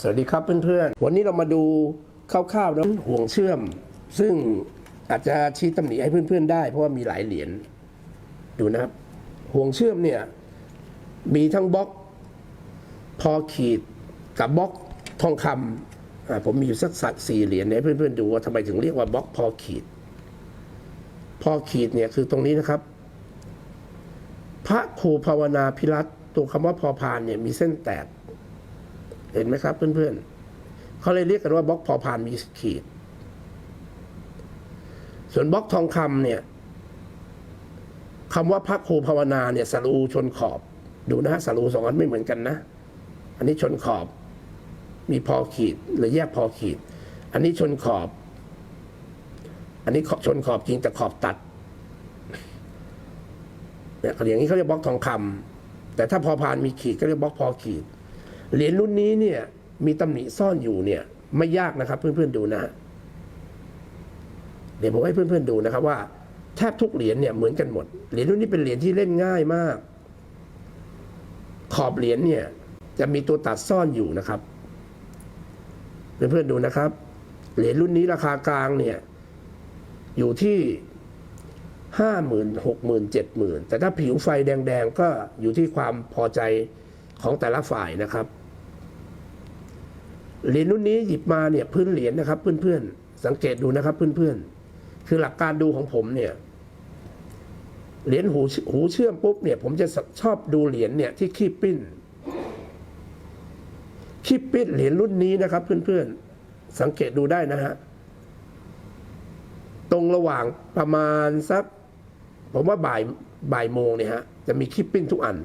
สวัสดีครับเพื่อนๆ วันนี้เรามาดูคร่าวๆนะห่วงเชื่อม ซึ่งอาจจะชี้ตำหนิให้เพื่อนๆได้ เพราะว่ามีหลายเหรียญดูนะครับห่วงเชื่อมเนี่ยมีทั้งบล็อกพอขีดกับบล็อกทองคำผมมีอยู่สักสักสี่เหรียญให้เพื่อนๆดูว่าทำไมถึงเรียกว่าบล็อกพอขีด พอขีดเนี่ยคือตรงนี้นะครับ พระครูภาวนาพิรัตตัวคำว่าพอพานเนี่ยมีเส้นแตก เห็นไหมครับเพื่อนๆเขาเลยเรียกกันว่าบล็อกพอพานมีขีด ส่วนบล็อกทองคำเนี่ยคำว่าพระครูภาวนาเนี่ยสรูชนขอบ ดูนะฮะสรูสองอันไม่เหมือนกันนะ อันนี้ชนขอบ มีพอขีดหรือแยกพอขีด อันนี้ชนขอบ อันนี้ชนขอบจริงแต่ขอบตัดเนี่ยอย่างนี้เขาเรียกบล็อกทองคำแต่ถ้าพอพานมีขีดก็เรียกบล็อกพอขีด เหรียญรุ่นนี้เนี่ย มีตำหนิซ่อนอยู่เนี่ย ไม่ยากนะครับ เพื่อนๆดูนะ เดี๋ยวผมให้เพื่อนๆดูนะครับ ว่าแทบทุกเหรียญเนี่ยเหมือนกันหมดเหรียญรุ่นนี้เป็นเหรียญที่เล่นง่ายมาก ขอบเหรียญเนี่ย จะมีตัวตัดซ่อนอยู่นะครับเพื่อนๆดูนะครับ เหรียญรุ่นนี้ราคากลางเนี่ย อยู่ที่ห้าหมื่นหกหมื่นเจ็ดหมื่นแต่ถ้าผิวไฟแดง ๆ ก็อยู่ที่ความพอใจของแต่ละฝ่ายนะครับ เหรียญรุ่นนี้หยิบมาเนี่ยพื้นเหรียญนะครับ เพื่อนๆ สังเกตดูนะครับ เพื่อนๆ คือหลักการดูของผมเนี่ยเหรียญหูหูเชื่อมปุ๊บเนี่ย ผมจะชอบดูเหรียญเนี่ยที่คีบปิ้นคีบปิ้นเหรียญรุ่นนี้นะครับ เพื่อนๆ สังเกตดูได้นะฮะตรงระหว่างประมาณสักผมว่าบ่ายบ่ายโมงเนี่ยฮะจะมีคีบปิ้นทุกอัน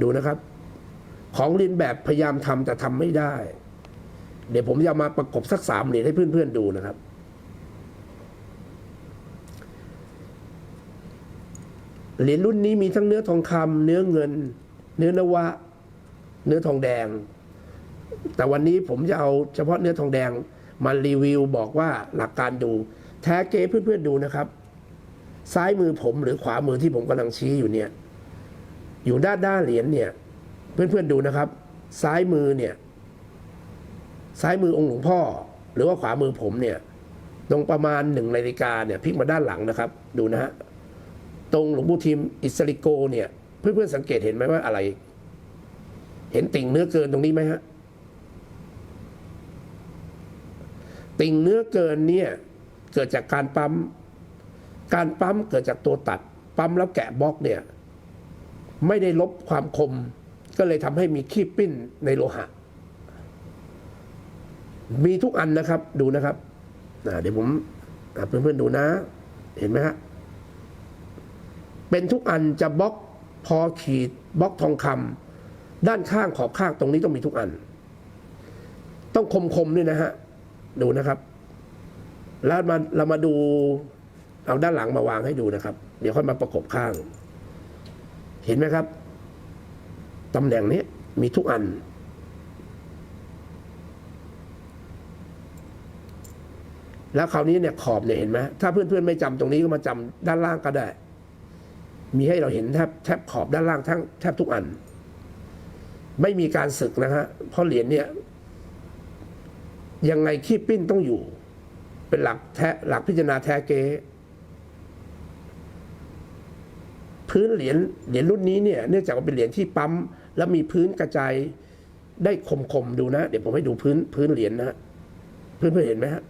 ดูนะครับ ของเรียนแบบพยายามทำแต่ทำไม่ได้ เดี๋ยวผมจะมาประกบสักสามเหรียญให้เพื่อนๆดูนะครับ เหรียญรุ่นนี้มีทั้งเนื้อทองคำเนื้อเงิน เนื้อนวะ เนื้อทองแดง แต่วันนี้ผมจะเอาเฉพาะเนื้อทองแดงมารีวิวบอกว่าหลักการดู แท้เก๊เพื่อนๆดูนะครับ ซ้ายมือผมหรือขวามือที่ผมกำลังชี้อยู่เนี่ย อยู่ด้านด้านเหรียญเนี่ย เพื่อนๆดูนะครับ ซ้ายมือเนี่ย ซ้ายมือองค์หลวงพ่อ หรือว่าขวามือผมเนี่ย ตรงประมาณหนึ่งนาฬิกาเนี่ยพลิกมาด้านหลังนะครับ ดูนะฮะตรงหลวงปู่ทิมอิสริโกเนี่ย เพื่อนๆสังเกตเห็นไหมว่าอะไร เห็นติ่งเนื้อเกินตรงนี้ไหมฮะติ่งเนื้อเกินเนี่ยเกิดจากการปั๊ม การปั๊มเกิดจากตัวตัด ปั๊มแล้วแกะบล็อกเนี่ย ไม่ได้ลบความคม ก็เลยทำให้มีขี้ปิ้นในโลหะ มีทุกอันนะครับดูนะครับเดี๋ยวผมเพื่อนๆดูนะ เห็นไหมฮะเป็นทุกอันจะบล็อกพอขีดบล็อกทองคำด้านข้างขอบข้างตรงนี้ต้องมีทุกอัน ต้องคมๆด้วยนะฮะดูนะครับ แล้วมาเรามาดูเอาด้านหลังมาวางให้ดูนะครับ เดี๋ยวค่อยมาประกบข้าง เห็นไหมครับ ตำแหน่งนี้มีทุกอัน แล้วคราวนี้เนี่ยขอบเนี่ยเห็นไหมถ้าเพื่อนๆไม่จำตรงนี้ก็มาจำด้านล่างก็ได้ มีให้เราเห็นแทบแทบขอบด้านล่างทั้งแทบทุกอัน ไม่มีการสึกนะฮะเพราะเหรียญเนี่ยยังไงขี้ปิ้นต้องอยู่ เป็นหลักแท้หลักพิจารณาแท้เก พื้นเหรียญเหรียญรุ่นนี้เนี่ยเนื่องจากว่าเป็นเหรียญที่ปั๊มแล้วมีพื้นกระจายได้คมๆดูนะ เดี๋ยวผมให้ดูพื้นพื้นเหรียญนะฮะเพื่อนเห็นไหมฮะ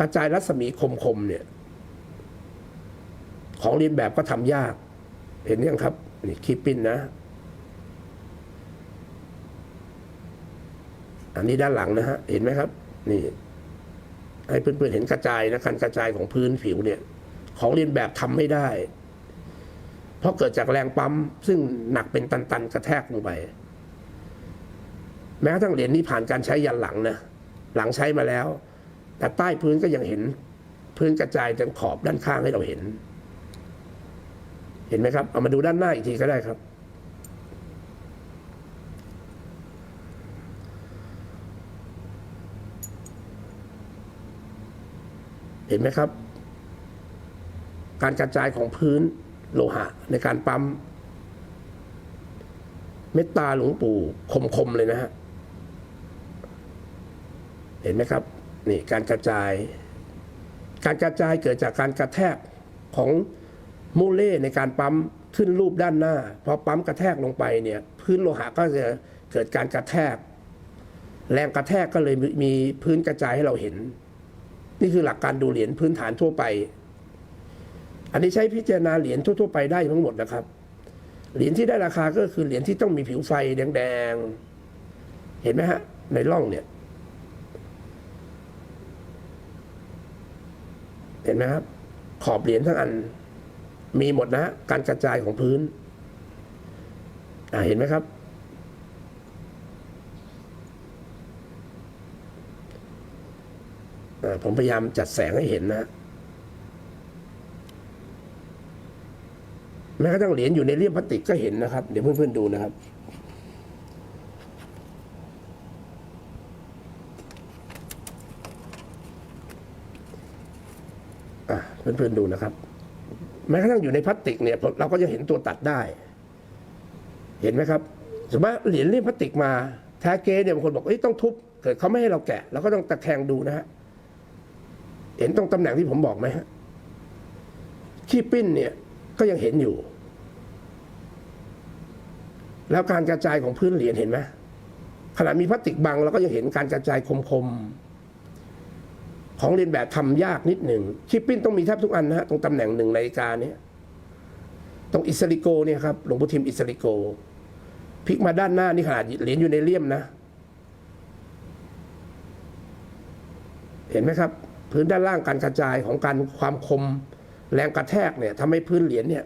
กระจายรัศมีคมๆเนี่ย ของเรียนแบบก็ทำยาก เห็นยังครับนี่คีปปิ้นนะ อันนี้ด้านหลังนะฮะเห็นไหมครับ นี่ ให้เพื่อนๆเห็นกระจายนะการกระจายของพื้นผิวเนี่ย ของเรียนแบบทำไม่ได้ เพราะเกิดจากแรงปั๊ม ซึ่งหนักเป็นตันๆกระแทกลงไป แม้กระทั่งเหรียญนี้ผ่านการใช้ยันหลังนะหลังใช้มาแล้ว แต่ใต้พื้นก็ยังเห็น พื้นกระจายจนขอบด้านข้างให้เราเห็น เห็นไหมครับ เอามาดูด้านหน้าอีกทีก็ได้ครับ เห็นไหมครับ การกระจายของพื้น โลหะในการปั๊ม เมตตาหลวงปู่คมๆเลยนะฮะ เห็นไหมครับ นี่การกระจาย การกระจายเกิดจากการกระแทกของโมเลในการปั๊มขึ้นรูปด้านหน้าพอปั๊มกระแทกลงไปเนี่ย พื้นโลหะก็จะเกิดการกระแทก แรงกระแทกก็เลยมีพื้นกระจายให้เราเห็น นี่คือหลักการดูเหรียญพื้นฐานทั่วไป อันนี้ใช้พิจารณาเหรียญทั่ว ๆ ไปได้ทั้งหมดนะครับ เหรียญที่ได้ราคาก็คือเหรียญที่ต้องมีผิวไฟแดงๆ เห็นไหมฮะ ในร่องเนี่ย เห็นไหมครับ ขอบเหรียญทั้งอัน มีหมดนะฮะการกระจายของพื้นอ่าเห็นไหมครับอ่าผมพยายามจัดแสงให้เห็นนะ แม้กระทั่งเหรียญอยู่ในเลี่ยมพลาสติกก็เห็นนะครับ เดี๋ยวเพื่อนๆดูนะครับ อะเพื่อนๆดูนะครับ แม้กระทั่งอยู่ในพลาสติกเนี่ย เราก็จะเห็นตัวตัดได้ เห็นไหมครับ สมมติเหรียญเลี่ยมพลาสติกมาแท้เกเนี่ยบางคนบอกเอ้ยต้องทุบเกิดเขาไม่ให้เราแกะเราก็ต้องตะแคงดูนะฮะเห็นตรงตำแหน่งที่ผมบอกไหมฮะขี้ปิ้นเนี่ย ก็ยังเห็นอยู่ แล้วการกระจายของพื้นเหรียญเห็นไหมขณะมีพลาสติกบังเราก็ยังเห็นการกระจายคมๆ ของเรียนแบบทำยากนิดหนึ่งชิปปิ้นต้องมีแทบทุกอันนะฮะตรงตำแหน่งหนึ่งนาฬิกาเนี่ยตรงอิสริโกเนี่ยครับหลวงพ่อทิมอิสริโกพลิกมาด้านหน้านี่ขนาดเหรียญอยู่ในเลี่ยมนะ เห็นไหมครับ พื้นด้านล่างการกระจายของการความคม แรงกระแทกเนี่ยทำให้พื้นเหรียญเนี่ย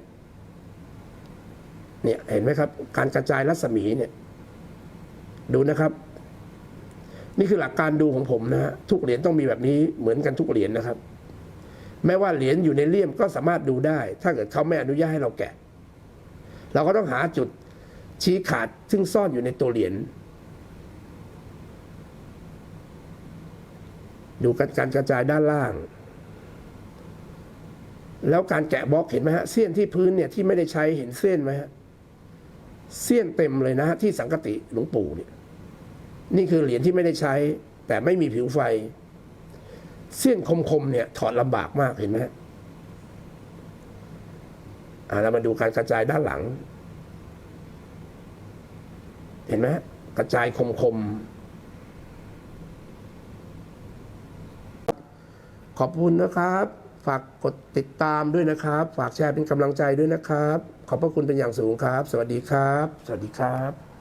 เนี่ยเห็นไหมครับ การกระจายรัศมีเนี่ย ดูนะครับ นี่คือหลักการดูของผมนะฮะทุกเหรียญต้องมีแบบนี้เหมือนกันทุกเหรียญนะครับ แม้ว่าเหรียญอยู่ในเลี่ยมก็สามารถดูได้ ถ้าเกิดเขาไม่อนุญาตให้เราแกะ เราก็ต้องหาจุดชี้ขาดซึ่งซ่อนอยู่ในตัวเหรียญดูการการกระจายด้านล่าง แล้วการแกะบล็อกเห็นไหมฮะเสี้ยนที่พื้นเนี่ยที่ไม่ได้ใช้เห็นเส้นไหมฮะเสี้ยนเต็มเลยนะฮะที่สังกติหลวงปู่เนี่ยนี่คือเหรียญที่ไม่ได้ใช้ แต่ไม่มีผิวไฟ เส้นคมๆเนี่ยถอดลำบากมากเห็นไหมฮะอ่าเรามาดูการกระจายด้านหลัง เห็นไหมฮะกระจายคมๆขอบคุณนะครับ ฝากกดติดตามด้วยนะครับ ฝากแชร์เป็นกำลังใจด้วยนะครับ ขอบพระคุณเป็นอย่างสูงครับ สวัสดีครับ สวัสดีครับ